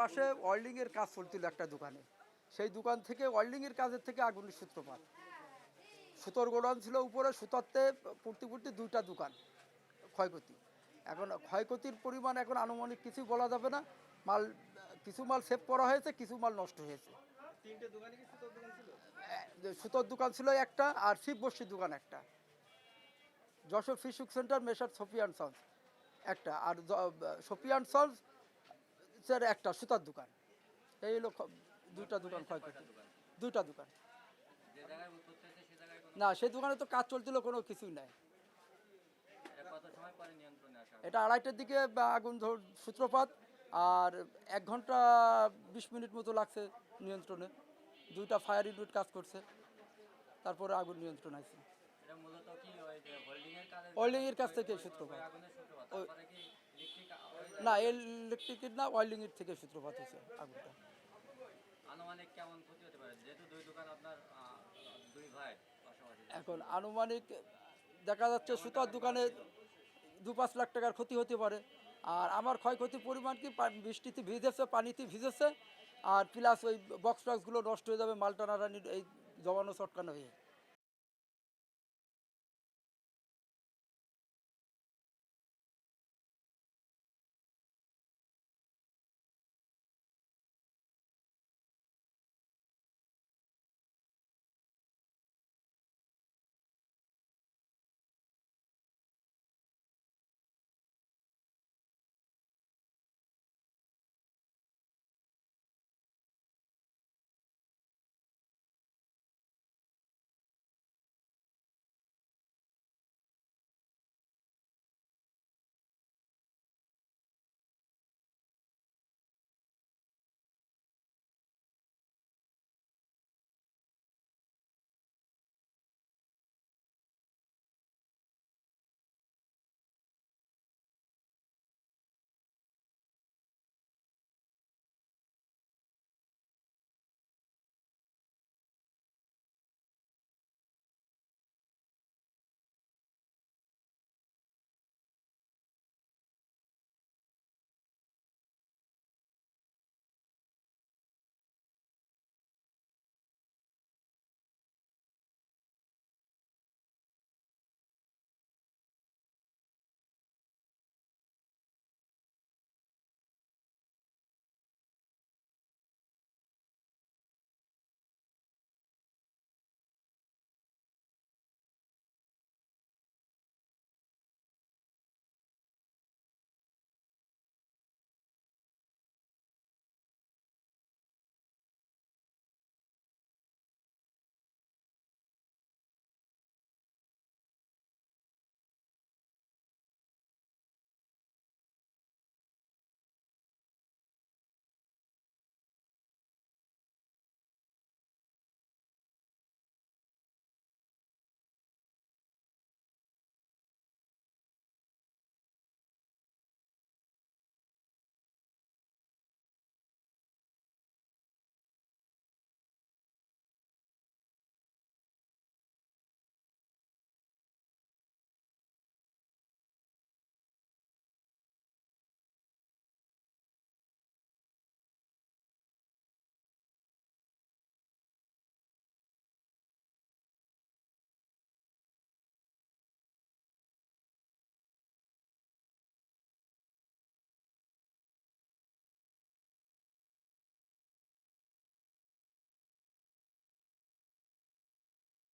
পাশে ওয়েল্ডিংয়ের কাজ চলছিল একটা দোকানে। সেই দোকান থেকে ওয়েল্ডিংয়ের কাজের থেকে আগুনের সূত্রপাত। সুতোর গোডাউন ছিল উপরে সুতারতে পূর্তি পূর্তি দুইটা দোকান ক্ষয়ক্ষতি। এখন ক্ষয়ক্ষতির পরিমাণ এখন আনুমানিক কিছু বলা যাবে না। মাল কিছু মাল সেভ করা হয়েছে কিছু মাল নষ্ট হয়েছে। তিনটে সুতোর দোকান ছিল? একটা আর শিব বস্তির দোকান একটা। যশোর ফিশুক সেন্টার মেশার সোফিয়ান সন্স একটা। আর সোফিয়ান সন্স স্যার একটা সুতার দোকান। এই হলো দুইটা দোকান ক্ষয়ক্ষতি। দুইটা দোকান। না সেই দোকানে তো কাজ চলছিল কোনো কিছুই নাই। এটা আড়াইটার দিকে আগুন ধর সূত্রপাত আর এক ঘণ্টা বিশ মিনিট মতো লাগছে নিয়ন্ত্রণে। দুইটা ফায়ার ইউনিট কাজ করছে। তারপরে আগুন নিয়ন্ত্রণ আছে। এটা মূলত কি ওই যে হোল্ডিং এর কাছ থেকে সূত্রপাত আগুনের সূত্রপাত তারপরে কি ইলেকট্রিক না ইলেকট্রিকের না ওয়েল্ডিংয়ের থেকে সূত্রপাত হয়েছে আগুনটা। আনুমানিক কেমন ক্ষতি হতে পারে? যেহেতু দুই দোকান আপনার দুই ভাই এখন আনুমানিক দেখা যাচ্ছে সুতার দোকানে দু পাঁচ লাখ টাকার ক্ষতি হতে পারে। আর আমার ক্ষয়ক্ষতির পরিমাণ কি? বৃষ্টিতে ভিজেছে পানিতে ভিজেছে আর প্লাস ওই বক্স টক্সগুলো নষ্ট হয়ে যাবে মাল টানাটানির এই জমানো চটকানো হয়ে।